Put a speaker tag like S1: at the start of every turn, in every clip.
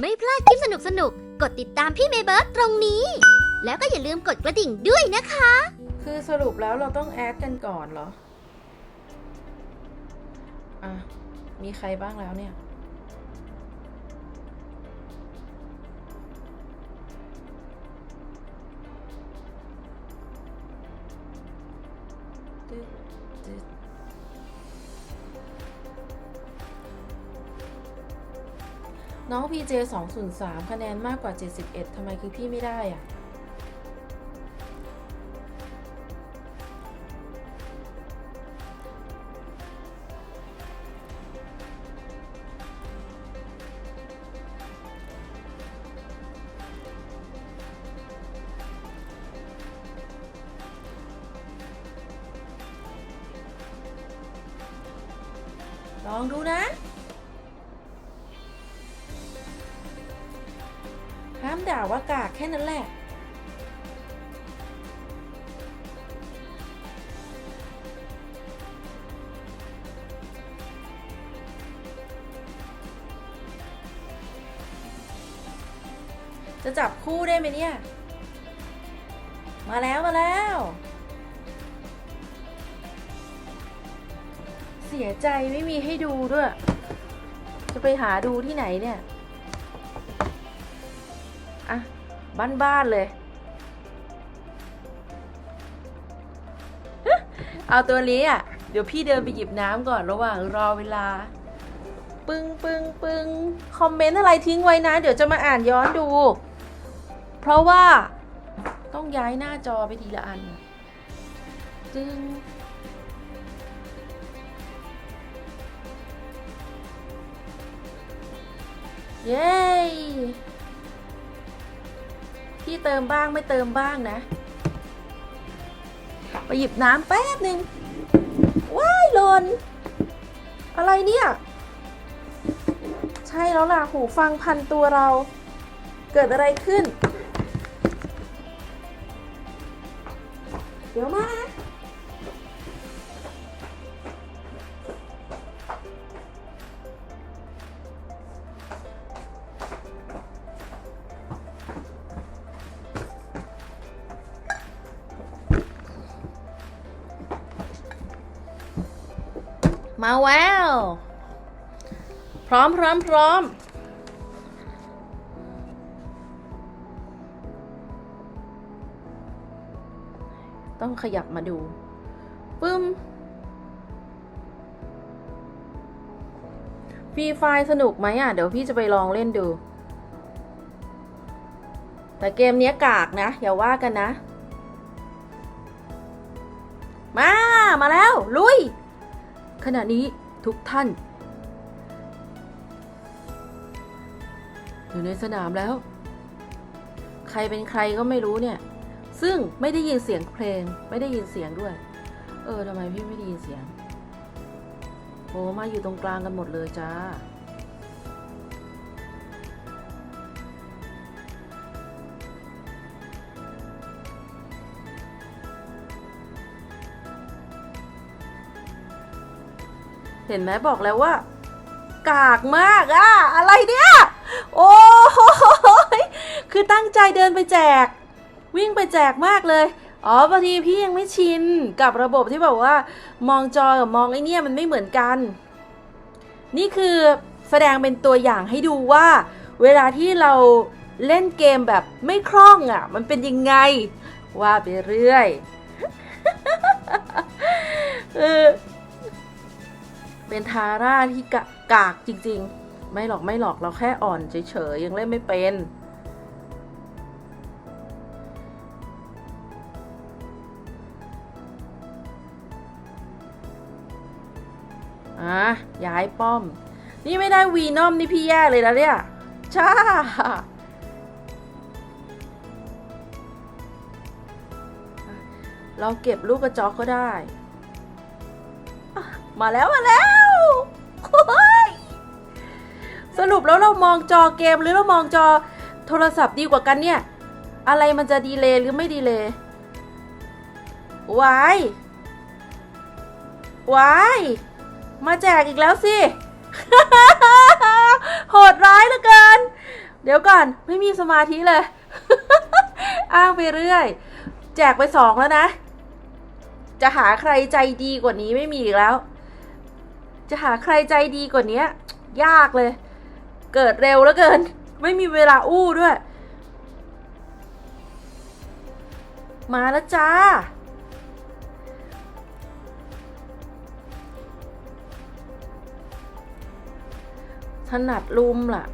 S1: ไม่พลาดคลิปสนุกสนุกๆกดติดตามพี่เมย์เบิร์ตตรงนี้ แล้วก็อย่าลืมกดกระดิ่งด้วยนะคะ
S2: คือสรุปแล้วเราต้องแอดกันก่อนเหรอ อะ มีใครบ้างแล้วเนี่ย น้องพีเจ203 คะแนนมากกว่า 71 ทำไมคือพี่ไม่ได้อะลองดูนะ ด่าว่ากากแค่นั้นแหละ จะจับคู่ได้ไหมเนี่ย มาแล้วมาแล้ว เสียใจไม่มีให้ดูด้วย จะไปหาดูที่ไหนเนี่ย อะบ้านๆเลย เอาตัวนี้อะ เดี๋ยวพี่เดินไปหยิบน้ำก่อนระหว่างรอเวลา ปึ้งปึ้งปึ้งคอมเมนต์อะไรทิ้งไว้นะ เดี๋ยวจะมาอ่านย้อนดู เพราะว่าต้องย้ายหน้าจอไปทีละอันจึงเย้ พี่เติมบ้างไม่เติมบ้างนะ ไปหยิบน้ำแป๊บหนึ่งว้ายหล่นอะไรเนี่ย ใช่แล้วล่ะ หูฟังพันตัวเรา เกิดอะไรขึ้น เดี๋ยวมานะมา ร้อมพร้อมพร้อมต้องขยับมาดูปึ้มฟรีไฟสนุกไหมอะ เดี๋ยวพี่จะไปลองเล่นดู แต่เกมนี้กากนะ อย่าว่ากันนะ มา มาแล้ว ลุย ขณะนี้ทุกท่าน อยู่ในสนามแล้ว ใครเป็นใครก็ไม่รู้เนี่ย ซึ่งไม่ได้ยินเสียงเพลง ไม่ได้ยินเสียงด้วย เออทำไมพี่ไม่ได้ยินเสียงโอ้มาอยู่ตรงกลางกันหมดเลยจ้าเห็นไหมบอกแล้วว่า กากมากอะอะไรเนี่ย โอ้โหยคือตั้งใจเดินไปแจก วิ่งไปแจกมากเลย อ๋อบางทีพี่ยังไม่ชินกับระบบที่แบบว่า มองจอกับมองไอเนี่ยมันไม่เหมือนกัน นี่คือแสดงเป็นตัวอย่างให้ดูว่า เวลาที่เราเล่นเกมแบบไม่คล่องอะ่ะ มันเป็นยังไง ว่าไปเรื่อยเป็นทาร่าที่กากจริง ๆ ไม่หรอกไม่หรอกเราแค่อ่อนเฉยๆยังเล่นไม่เป็นอะย้ายป้อม นี่ไม่ได้วีนอมนี่พี่แย่เลยนะเนี่ยช้าเราเก็บลูกกระจอกก็ได้ มาแล้ว มาแล้ว สรุปแล้วเรามองจอเกมหรือเรามองจอโทรศัพท์ดีกว่ากันเนี่ย อะไรมันจะดีเลยหรือไม่ดีเลยวายวายมาแจกอีกแล้วสิ โหดร้ายเหลือเกิน เดี๋ยวก่อนไม่มีสมาธิเลย อ้างไปเรื่อย แจกไปสองแล้วนะ จะหาใครใจดีกว่านี้ไม่มีอีกแล้ว จะหาใครใจดีกว่านี้ยากเลย เกิดเร็วแล้วเกิน ไม่มีเวลาอู้ด้วย มาแล้วจ้า ถนัดลุมล่ะ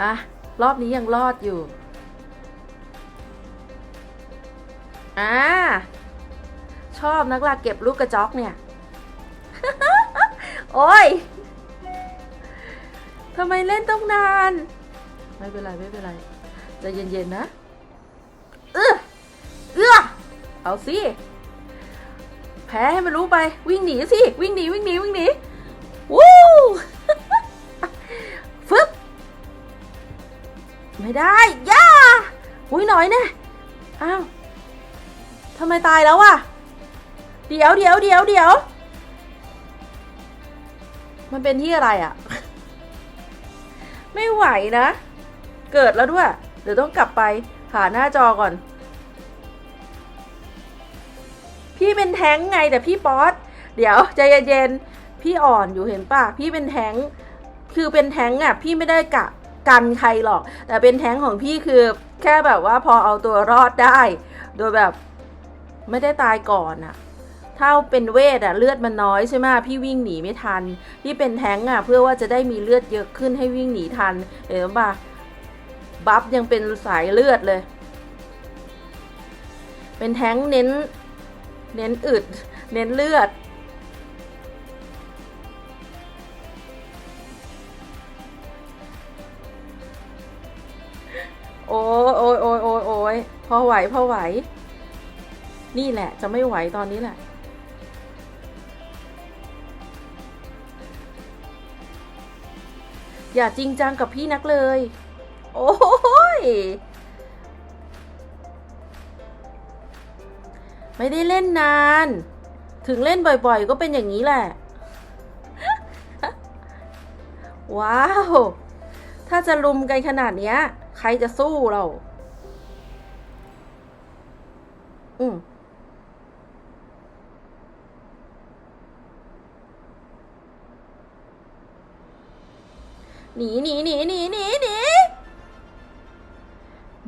S2: อะ รอบนี้ยังรอดอยู่ อ่าชอบนักลาเก็บลูกกระจอกเนี่ย โอ้ยทำไมเล่นต้องนาน ไม่เป็นไรไม่เป็นไรใจะเย็นๆนะ เออเออเอาสิแพ้ให้มันรู้ไปวิ่งหนีสิ วิ่งหนีวิ่งหนีวิ่งหนีวู้ฟึบไม่ได้ย่าอุ้ยหน่อยแน่อ้าวทำไมตายแล้วอะเดี๋ยวเดี๋ยวเดี๋ยวเดี๋ยว มันเป็นที่อะไรอะไม่ไหวนะ เกิดแล้วด้วย เดี๋ยวต้องกลับไปหาหน้าจอก่อน พี่เป็นแท้งไงแต่พี่ป๊อตเดี๋ยวใจเย็นๆพี่อ่อนอยู่เห็นป่ะ พี่เป็นแท้งคือเป็นแท้งอะ พี่ไม่ได้กะกันใครหรอก แต่เป็นแท้งของพี่คือแค่แบบว่าพอเอาตัวรอดได้ โดยแบบไม่ได้ตายก่อนอะ ถ้าเป็นเวทอะเลือดมันน้อยใช่ไหมพี่วิ่งหนีไม่ทันพี่เป็นแท้งอะเพื่อว่าจะได้มีเลือดเยอะขึ้นให้วิ่งหนีทันเห็นป่ะบัฟยังเป็นสายเลือดเลย เป็นแท้งเน้น เน้นอึด เน้นเลือดโอ้ยโอ้ยโอ้ยโอ้ยพอไหว พอไหว นี่แหละ จะไม่ไหวตอนนี้แหละ อย่าจริงจังกับพี่นักเลย โอ้ย ไม่ได้เล่นนาน ถึงเล่นบ่อยๆ ก็เป็นอย่างนี้แหละ ว้าว ถ้าจะลุมกันขนาดเนี้ย ใครจะสู้เรา อืม หนีหนีหนีหนีหนีหนี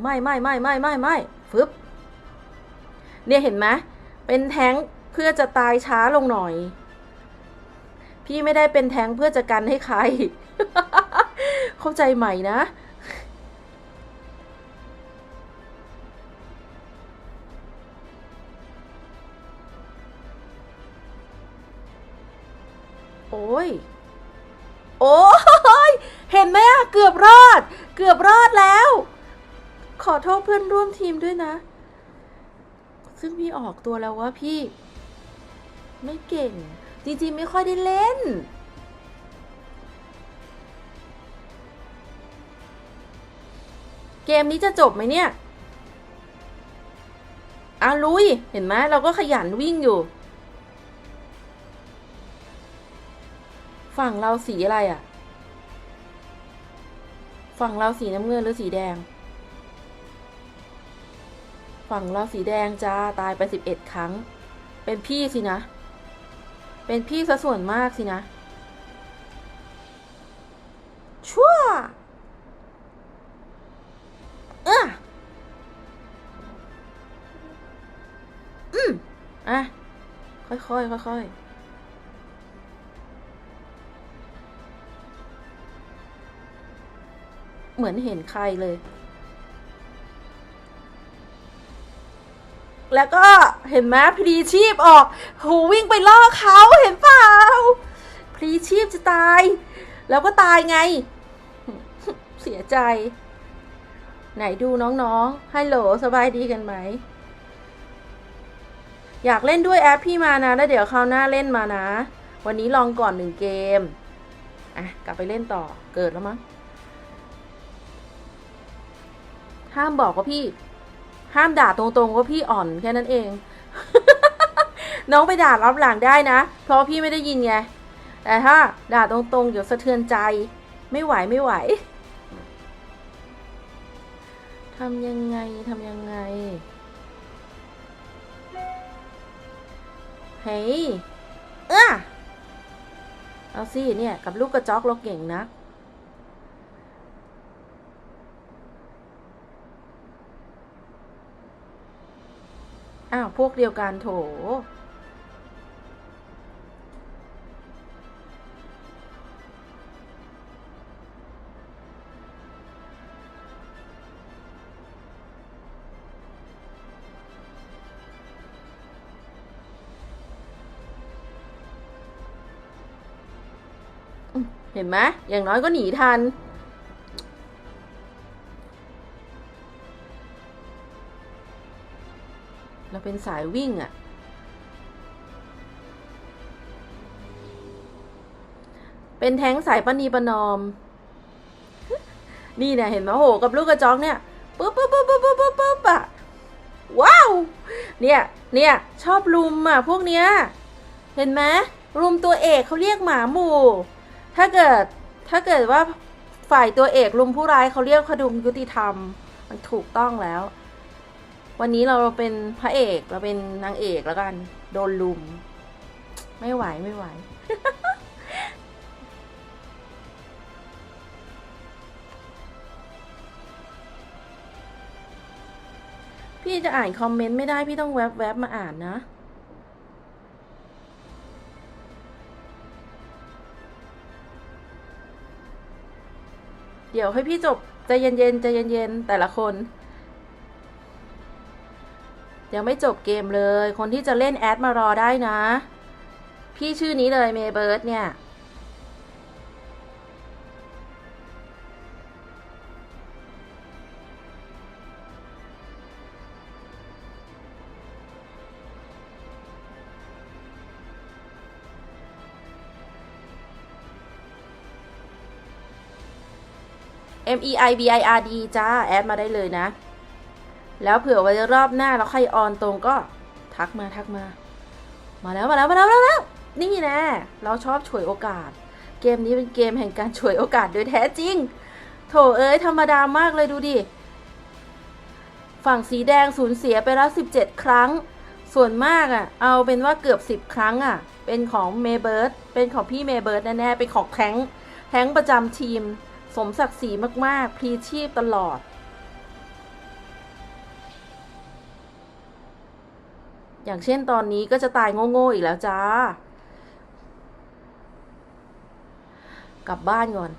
S2: ไม่ไม่ไม่ไม่ไม่ไม่ฟึบเนี่ยเห็นไหมเป็นแท้งเพื่อจะตายช้าลงหน่อย พี่ไม่ได้เป็นแท้งเพื่อจะกันให้ใคร เข้าใจใหม่นะโอ้ย โอ้ยเห็นไหมอะเกือบรอด เกือบรอดแล้ว ขอโทษเพื่อนร่วมทีมด้วยนะ ซึ่งพี่ออกตัวแล้วว่าพี่ ไม่เก่ง จริงๆไม่ค่อยได้เล่น เกมนี้จะจบไหมเนี่ยอาลุย เห็นไหมเราก็ขยันวิ่งอยู่ ฝั่งเราสีอะไรอะ่ะ ฝั่งเราสีน้ำเงินหรือสีแดง ฝั่งเราสีแดงจ้าตายไปสิบเอ็ดครั้ง เป็นพี่สินะ เป็นพี่ซะส่วนมากสินะ ชั่วเอออืมอะ ค่อยๆค่อยๆ เหมือนเห็นใครเลย แล้วก็เห็นไหมพลีชีพออกหูวิ่งไปล่อเขาเห็นเปล่าพลีชีพจะตาย แล้วก็ตายไง เสียใจ ไหนดูน้องๆฮัลโหลสบายดีกันไหม อยากเล่นด้วยแอปพี่มานะ แล้วเดี๋ยวคราวหน้าเล่นมานะ วันนี้ลองก่อนหนึ่งเกม อะ กลับไปเล่นต่อเกิดแล้วมั้ง ห้ามบอกว่าพี่ ห้ามด่าตรงๆว่าพี่อ่อนแค่นั้นเอง น้องไปด่ารับหลังได้นะ เพราะพี่ไม่ได้ยินไง แต่ถ้าด่าตรงๆเดี๋ยวสะเทือนใจ ไม่ไหวไม่ไหวทำยังไงทำยังไง เฮ้ย เออเอาสิเนี่ย กับลูกกระจอกเราเก่งนะ อ้าว พวกเดียวกันโถ เห็นไหมอย่างน้อยก็หนีทัน เป็นสายวิ่งอะ่ะ เป็นแท้งสายปณีประนอม นี่เนี่ยเห็นไหมโห กับลูกกระจอกเนี่ยปุ๊บปุ๊บปุ๊บปุ๊บปุ๊บปุ๊บปุ๊บอะว้าว เนี่ย เนี่ย ชอบลุมอะ พวกเนี้ย เห็นไหมรุมตัวเอกเขาเรียกหมาหมู่ ถ้าเกิด ถ้าเกิดว่าฝ่ายตัวเอกรุมผู้ร้ายเขาเรียกขดุมยุติธรรม มันถูกต้องแล้ว วันนี้เราเป็นพระเอกเราเป็นนางเอกแล้วกัน โดนลุม ไม่ไหวไม่ไหว พี่จะอ่านคอมเมนต์ไม่ได้พี่ต้องแวบแวบมาอ่านนะเดี๋ยวให้พี่จบใจเย็นๆใจเย็นๆแต่ละคน ยังไม่จบเกมเลย คนที่จะเล่นแอดมารอได้นะ พี่ชื่อนี้เลยเมเบิร์ดเนี่ย M E I B I R D จ้า แอดมาได้เลยนะ แล้วเผื่อไว้รอบหน้าแล้วใครออนตรงก็ทักมาทักมา มาแล้วมาแล้วมาแล้วมาแล้วนี่แน่เราชอบฉวยโอกาส เกมนี้เป็นเกมแห่งการฉวยโอกาสโดยแท้จริง โถเอ้ยธรรมดามากเลยดูดิ ฝั่งสีแดงสูญเสียไปแล้ว 17 ครั้ง ส่วนมากอะ่ะ เอาเป็นว่าเกือบ 10 ครั้งอะ่ะ เป็นของเมเบิร์ดเป็นของพี่เมเบิร์ดแน่ๆเป็นของแทงแทงประจำทีม สมศักดิ์ศรีมากๆพลีชีพตลอด อย่างเช่นตอนนี้ก็จะตายโง่ๆอีกแล้วจ้า กลับบ้านก่อน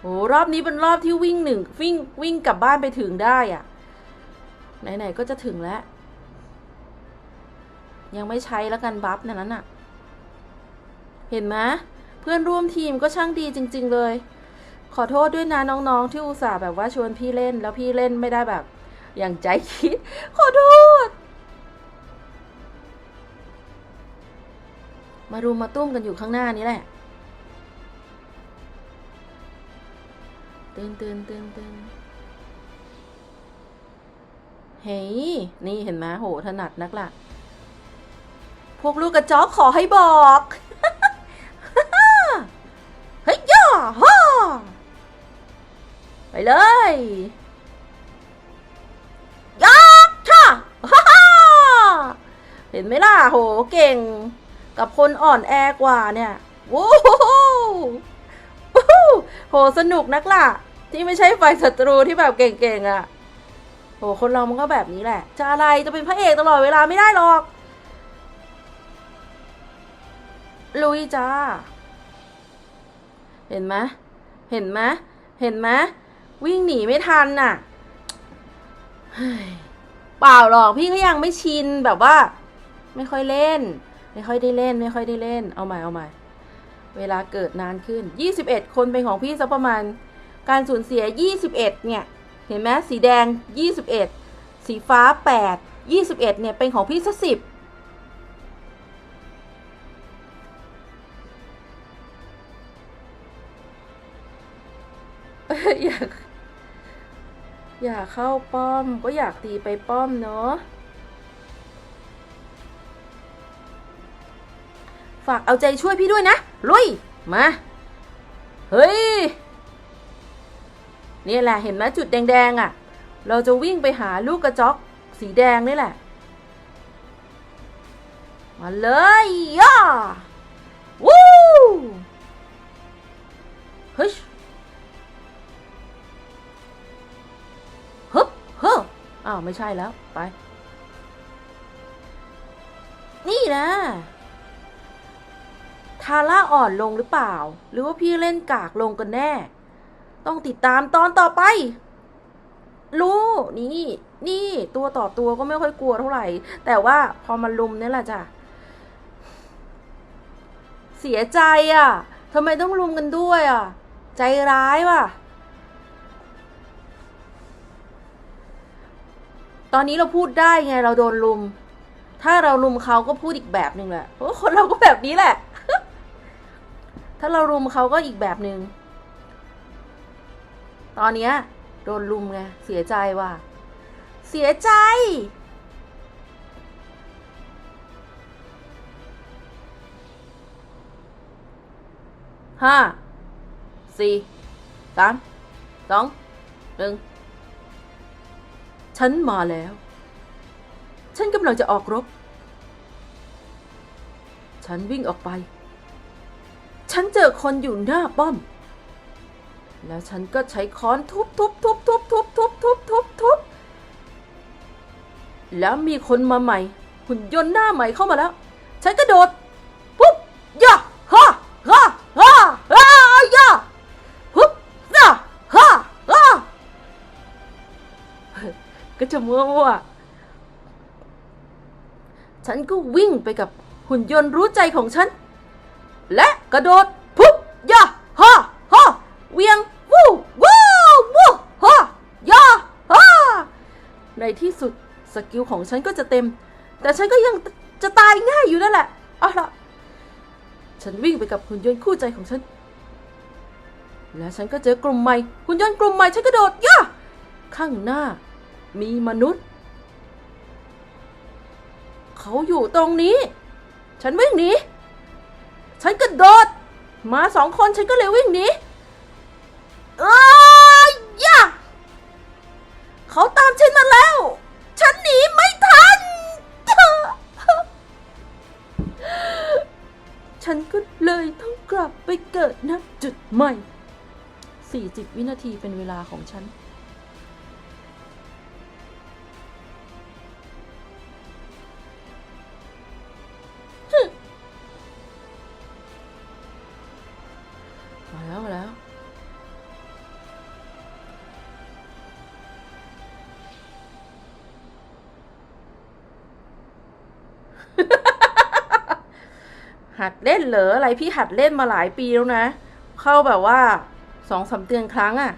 S2: โหรอบนี้เป็นรอบที่วิ่งหนึ่งวิ่งวิ่งกลับบ้านไปถึงได้อะไหนๆก็จะถึงแล้ว ยังไม่ใช้แล้วกันบัฟนั้นน่ะ เห็นไหมเพื่อนร่วมทีมก็ช่างดีจริง ๆ เลย ขอโทษด้วยนะน้องๆ ที่อุตส่าห์แบบว่าชวนพี่เล่น แล้วพี่เล่นไม่ได้แบบ อย่างใจคิด ขอโทษ มารุมมาตุ้มกันอยู่ข้างหน้านี้แหละตื่นตื่นตื่นตื่นเฮ้ย นี่เห็นไหมโห ถนัดนักล่ะ พวกลูกกระจอกขอให้บอก เฮ้ยย่าฮ่าไปเลยยักษ์ท่าฮ่าฮ่าเห็นไหมล่ะ โห เก่ง กับคนอ่อนแอกว่าเนี่ยวู้โหโหสนุกนักล่ะ ที่ไม่ใช่ฝ่ายศัตรูที่แบบเก่งๆอะ่ะโหคนเรามันก็แบบนี้แหละ จะอะไรจะเป็นพระเอกตลอดเวลาไม่ได้หรอก ลุยจ้า เห็นไหมเห็นไหมเห็นไหมวิ่งหนีไม่ทันน่ะเฮ้ยเปล่าหรอกพี่ก็ยังไม่ชินแบบว่า ไม่ค่อยเล่น ไม่ค่อยได้เล่นไม่ค่อยได้เล่นเอาใหม่เอาใหม่ เวลาเกิดนานขึ้น 21 คนเป็นของพี่สักประมาณ การสูญเสีย 21 เนี่ย เห็นไหมสีแดง 21 สีฟ้า 8 21 เนี่ยเป็นของพี่สักสิบอยาก อยากเข้าป้อมก็อยากตีไปป้อมเนาะ ฝากเอาใจช่วยพี่ด้วยนะ ลุย มา เฮ้ย นี่แหละเห็นไหมจุดแดงๆอะ่ะ เราจะวิ่งไปหาลูกกระจอกสีแดงนี่แหละ มาเลยย่าวู้เฮ้ยฮึบเฮ้ออ้าว ไม่ใช่แล้ว ไป นี่นะ ทาร่าอ่อนลงหรือเปล่า หรือว่าพี่เล่นกากลงกันแน่ ต้องติดตามตอนต่อไป รู้ นี่ นี่ตัวต่อตัวก็ไม่ค่อยกลัวเท่าไหร่ แต่ว่าพอมันลุมเนี่ยแหละจ้ะ เสียใจอะทำไมต้องลุมกันด้วยอะ ใจร้ายว่ะ ตอนนี้เราพูดได้ไงเราโดนลุม ถ้าเราลุมเขาก็พูดอีกแบบหนึ่งแหละคนเราก็แบบนี้แหละ ถ้าเราลุมเขาก็อีกแบบหนึ่งตอนเนี้ยโดนลุมไง เสียใจว่ะ เสียใจ ห้า สี่ สาม สอง หนึ่ง ฉันมาแล้ว ฉันกำลังจะออกรบ ฉันวิ่งออกไป ฉันเจอคนอยู่หน้าป้อม แล้วฉันก็ใช้ค้อนทุบทุบทุบทุบทุบทุบทุบทุบทุบแล้วมีคนมาใหม่หุ่นยนต์หน้าใหม่เข้ามาแล้ว ฉันกระโดดปุ๊บย่าฮ่าฮ่าฮ่าฮ่าย่าปุ๊บย่าฮ่าฮ่าก็จะมัวมัวๆฉันก็วิ่งไปกับหุ่นยนต์รู้ใจของฉัน และ กระโดดปุ๊บย่าฮ่าฮ่าเวียงวู้วู้วู้ฮ่าย่าฮ่าในที่สุดสกิลของฉันก็จะเต็ม แต่ฉันก็ยังจะตายง่ายอยู่นั่นแหละเอาล่ะฉันวิ่งไปกับหุ่นยนต์คู่ใจของฉัน และฉันก็เจอกลุ่มใหม่หุ่นยนต์กลุ่มใหม่ฉันกระโดดย่าข้างหน้ามีมนุษย์ เขาอยู่ตรงนี้ ฉันวิ่งหนี ฉันกระโดด มาสองคนฉันก็เลยวิ่งหนีเอ้ยยะเขาตามฉันมาแล้ว ฉันหนีไม่ทัน ฉันก็เลยต้องกลับไปเกิดณจุดใหม่ 40 วินาทีเป็นเวลาของฉัน หัดเล่นเหรออะไรพี่หัดเล่นมาหลายปีแล้วนะ เข้าแบบว่าสองสามเดือนครั้งอะ่ะ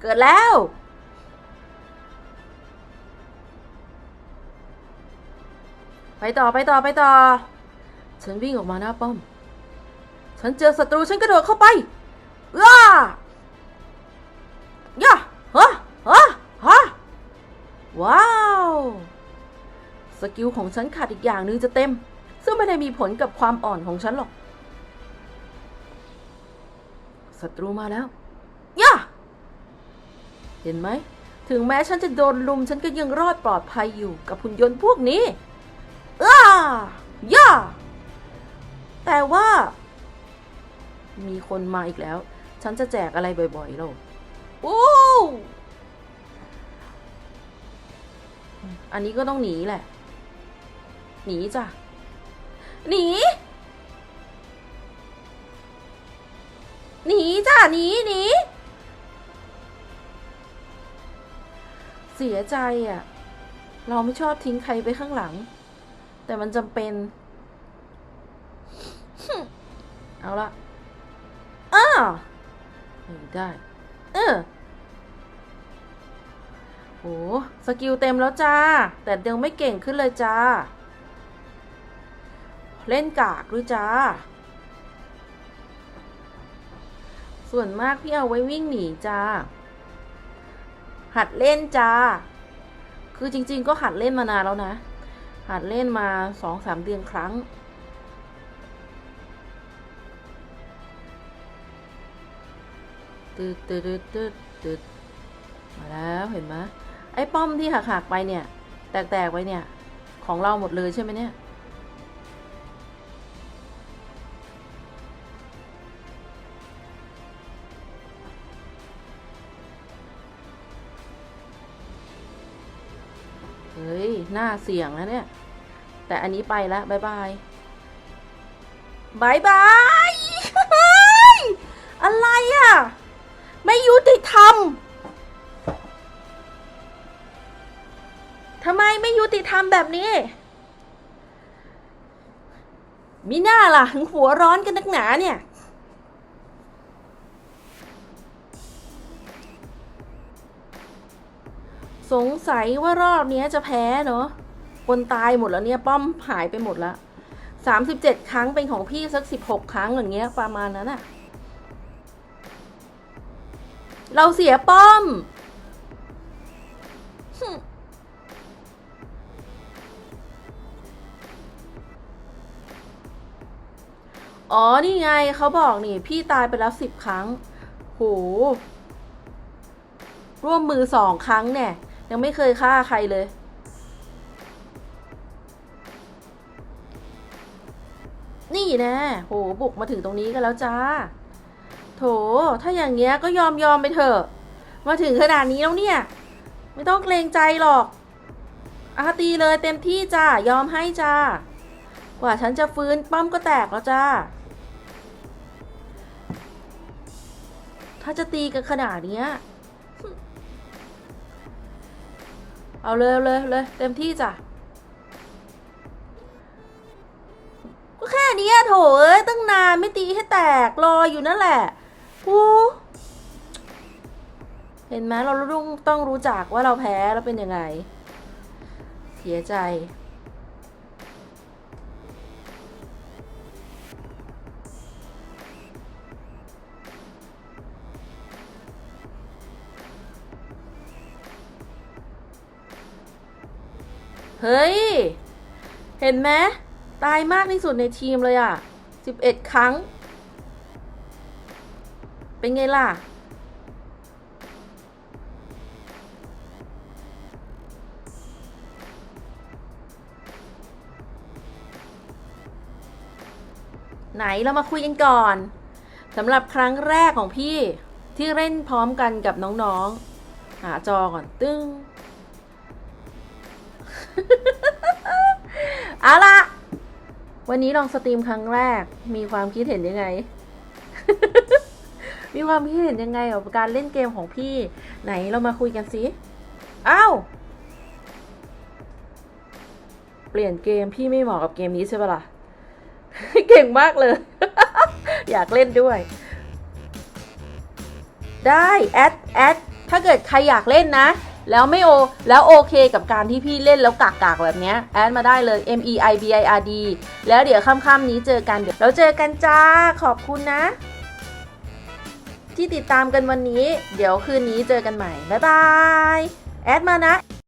S2: เกิดแล้ว ไปต่อไปต่อไปต่อ ฉันวิ่งออกมาหน้าป้อม ฉันเจอศัตรูฉันกระโดดเข้าไปอ้า ว้าว สกิลของฉันขาดอีกอย่างหนึงจะเต็ม ซึ่งไม่ได้มีผลกับความอ่อนของฉันหรอกศัตรูมาแล้วย่าเห็นไหม ถึงแม้ฉันจะโดนลุมฉันก็ยังรอดปลอดภัยอยู่กับหุ่นยนต์พวกนี้อ้าย่าแต่ว่า มีคนมาอีกแล้ว ฉันจะแจกอะไรบ่อยๆเราโอ้ อันนี้ก็ต้องหนีแหละ หนีจ้ะ หนี หนีจ้ะ หนีหนี เสียใจอะ เราไม่ชอบทิ้งใครไปข้างหลัง แต่มันจำเป็น เอาละอ้าไม่ได้ เออ โหสกิลเต็มแล้วจ้า แต่ยังไม่เก่งขึ้นเลยจ้า เล่นกากด้วยจ้า ส่วนมากพี่เอาไว้วิ่งหนีจ้า หัดเล่นจ้า คือจริง ๆ ก็หัดเล่นมานานแล้วนะ หัดเล่นมาสองสามเดือนครั้งตืดตืดตืดตืดตืดมาแล้วเห็นไหม ไอ้ป้อมที่หักหักๆไปเนี่ย แตกๆไปเนี่ย ของเราหมดเลยใช่ไหมเนี่ย เฮ้ย หน่าเสี่ยงนะเนี่ย แต่อันนี้ไปแล้วบายบายบายบายเฮ้ยอะไรอะ ไม่ยุติธรรม ไม่ยุติธรรมแบบนี้ มีหน้าล่ะถึงหัวร้อนกันนักหนาเนี่ยสงสัยว่ารอบนี้จะแพ้เนอะคนตายหมดแล้วเนี่ย ป้อมหายไปหมดละสามสิบเจ็ดครั้งเป็นของพี่สักสิบหกครั้งอย่างเงี้ยประมาณนั้นอะเราเสียป้อม อ๋อ นี่ไงเขาบอกนี่ พี่ตายไปแล้วสิบครั้ง โห ร่วมมือสองครั้งเนี่ย ยังไม่เคยฆ่าใครเลย นี่แนะโห บุกมาถึงตรงนี้กันแล้วจ้า โถ ถ้าอย่างเงี้ยก็ยอมยอมไปเถอะ มาถึงขนาดนี้แล้วเนี่ย ไม่ต้องเกรงใจหรอกอาตีเลยเต็มที่จ้ายอมให้จ้ากว่าฉันจะฟื้นป้อมก็แตกแล้วจ้า ถ้าจะตีกันขนาดเนี้ย เอาเลยเลยเลยเต็มที่จ้ะ ก็แค่นี้โถเอ้ยตั้งนานไม่ตีให้แตกรออยู่นั่นแหละหูเห็นไหมเราต้องต้องรู้จักว่าเราแพ้แล้วเป็นยังไง เสียใจ เฮ้ย เห็นไหมตายมากที่สุดในทีมเลยอะสิบเอ็ดครั้ง เป็นไงล่ะ ไหนเรามาคุยกันก่อนสำหรับครั้งแรกของพี่ที่เล่นพร้อมกันกับน้องๆ หาจอก่อนตึ้ง เอาละวันนี้ลองสตรีมครั้งแรก มีความคิดเห็นยังไง มีความคิดเห็นยังไงกับการเล่นเกมของพี่ไหนเรามาคุยกันสิอ้าวเปลี่ยนเกมพี่ไม่เหมาะกับเกมนี้ใช่ปะล่ะ เก่งมากเลย อยากเล่นด้วย ได้ แอดแอดถ้าเกิดใครอยากเล่นนะ แล้วไม่โอ แล้วโอเคกับการที่พี่เล่นแล้วกากากแบบนี้แอดมาได้เลย M E I B I R D แล้วเดี๋ยวค่ำๆนี้เจอกันเดี๋ยวเราเจอกันจ้าขอบคุณนะ ที่ติดตามกันวันนี้ เดี๋ยวคืนนี้เจอกันใหม่ บ๊ายบาย แอดมานะ